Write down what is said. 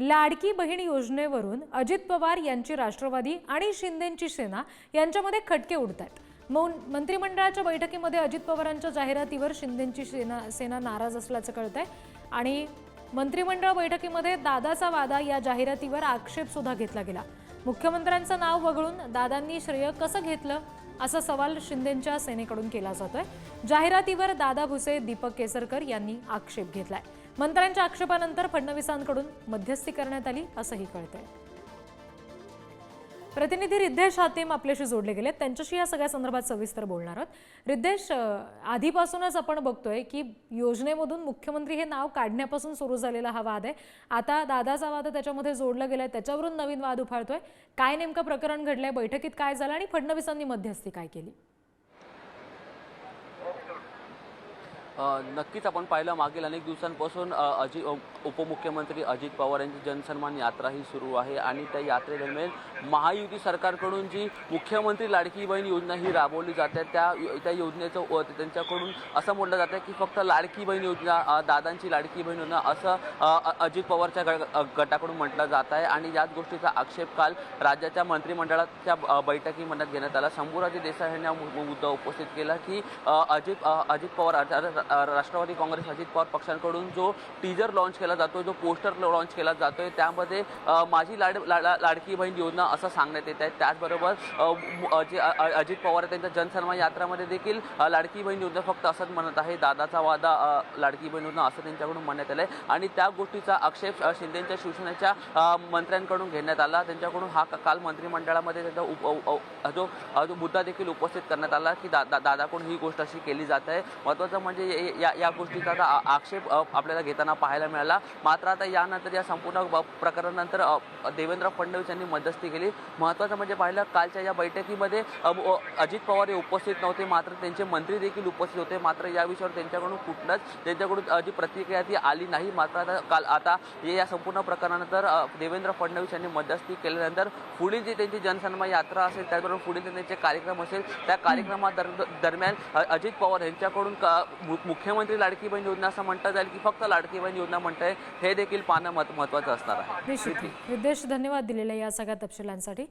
लाडकी बहीण योजनेवरून अजित पवार यांची राष्ट्रवादी आणि शिंदेची सेना यांच्यामध्ये खटके उडत आहेत मौन मंत्रिमंडळाच्या बैठकीमध्ये अजित पवारांच्या जाहिरातीवर शिंदेची सेना सेना नाराज असल्याचं कळतंय आणि मंत्रिमंडळ बैठकीमध्ये दादाचा वादा या जाहिरातीवर आक्षेप सुद्धा घेतला गेला. मुख्यमंत्र्यांचं नाव वगळून दादांनी श्रेय कसं घेतलं असा सवाल शिंदेंच्या सेनेकडून केला जातोय. जाहिरातीवर दादा भुसे दीपक केसरकर यांनी आक्षेप घेतलाय. मंत्र्यांच्या आक्षेपानंतर फडणवीसांकडून मध्यस्थी करण्यात आली असंही कळतंय. प्रतिनिधी रिद्धेश हातेम आपल्याशी जोडले गेले त्यांच्याशी या सगळ्या संदर्भात सविस्तर बोलणार आहोत. रिद्धेश आधीपासूनच आपण बघतोय की योजनेमधून मुख्यमंत्री हे नाव काढण्यापासून सुरू झालेला हा वाद आहे. आता दादाचा वाद त्याच्यामध्ये जोडला गेलाय त्याच्यावरून नवीन वाद उफाळतोय. काय नेमकं प्रकरण घडलंय बैठकीत काय झालं आणि फडणवीसांनी मध्यस्थी काय केली? नक्कीच आपण पाहिलं मागील अनेक दिवसांपासून अजित उपमुख्यमंत्री अजित पवार यांची जनसन्मान यात्रा ही सुरू आहे आणि त्या यात्रेदरम्यान महायुती सरकारकडून जी मुख्यमंत्री लाडकी बहीण योजना ही राबवली जाते त्या त्या योजनेचं त्यांच्याकडून असं म्हटलं जातं की फक्त लाडकी बहीण योजना दादांची लाडकी बहीण योजना असं अजित पवारच्या ग- गटाकडून म्हटलं जात आहे आणि याच गोष्टीचा आक्षेप काल राज्याच्या मंत्रिमंडळाच्या बैठकी बैठकीमध्ये घेण्यात आला. शंभूराजे देसाई यांनी मुद्दा उपस्थित केला की अजित अजित पवार राष्ट्रवादी काँग्रेस अजित पवार पक्षांकडून जो टीजर लॉन्च केला जातोय जो पोस्टर लॉन्च केला जातोय त्यामध्ये माझी लाड ला- लाडकी बहीण योजना असं सांगण्यात येत आहे. त्याचबरोबर जे अजित पवार त्यांच्या जनसन्मान यात्रामध्ये देखील लाडकी बहीण योजना फक्त असंच म्हणत आहे. दादाचा वादा लाडकी बहीण योजना असं त्यांच्याकडून म्हणण्यात आलं आहे आणि त्या गोष्टीचा आक्षेप शिंदेच्या शिवसेनेच्या मंत्र्यांकडून घेण्यात आला. त्यांच्याकडून हा का- काल मंत्रिमंडळामध्ये त्यांचा उप जो मुद्दा देखील उपस्थित करण्यात आला की दादा दादाकडून ही गोष्ट अशी केली जात आहे. महत्त्वाचं म्हणजे या या गोष्टीचा आता आक्षेप आपल्याला घेताना पाहायला मिळाला. मात्र आता यानंतर या संपूर्ण प्रकरणानंतर देवेंद्र फडणवीस यांनी मध्यस्थी केली. महत्त्वाचं म्हणजे पाहिलं कालच्या या बैठकीमध्ये अजित पवार हे उपस्थित नव्हते. मात्र त्यांचे मंत्री देखील उपस्थित होते. मात्र या विषयावर त्यांच्याकडून कुठलंच त्यांच्याकडून जी प्रतिक्रिया ती आली नाही. मात्र आता काल आता या संपूर्ण प्रकरणानंतर देवेंद्र फडणवीस यांनी मध्यस्थी केल्यानंतर पुढील जी त्यांची जनसन्मान यात्रा असेल त्याचबरोबर पुढील त्यांचे कार्यक्रम असेल त्या कार्यक्रमा दर- दरम्यान अजित पवार यांच्याकडून का- मुख्यमंत्री लाडकी बहीण योजना असं म्हणता जाईल की फक्त लाडकी बहीण योजना म्हणताय हे देखील पाहणं महत्वाचं असणार आहे. निश्चित धन्यवाद दिलेल्या या सगळ्या तपशिलांसाठी.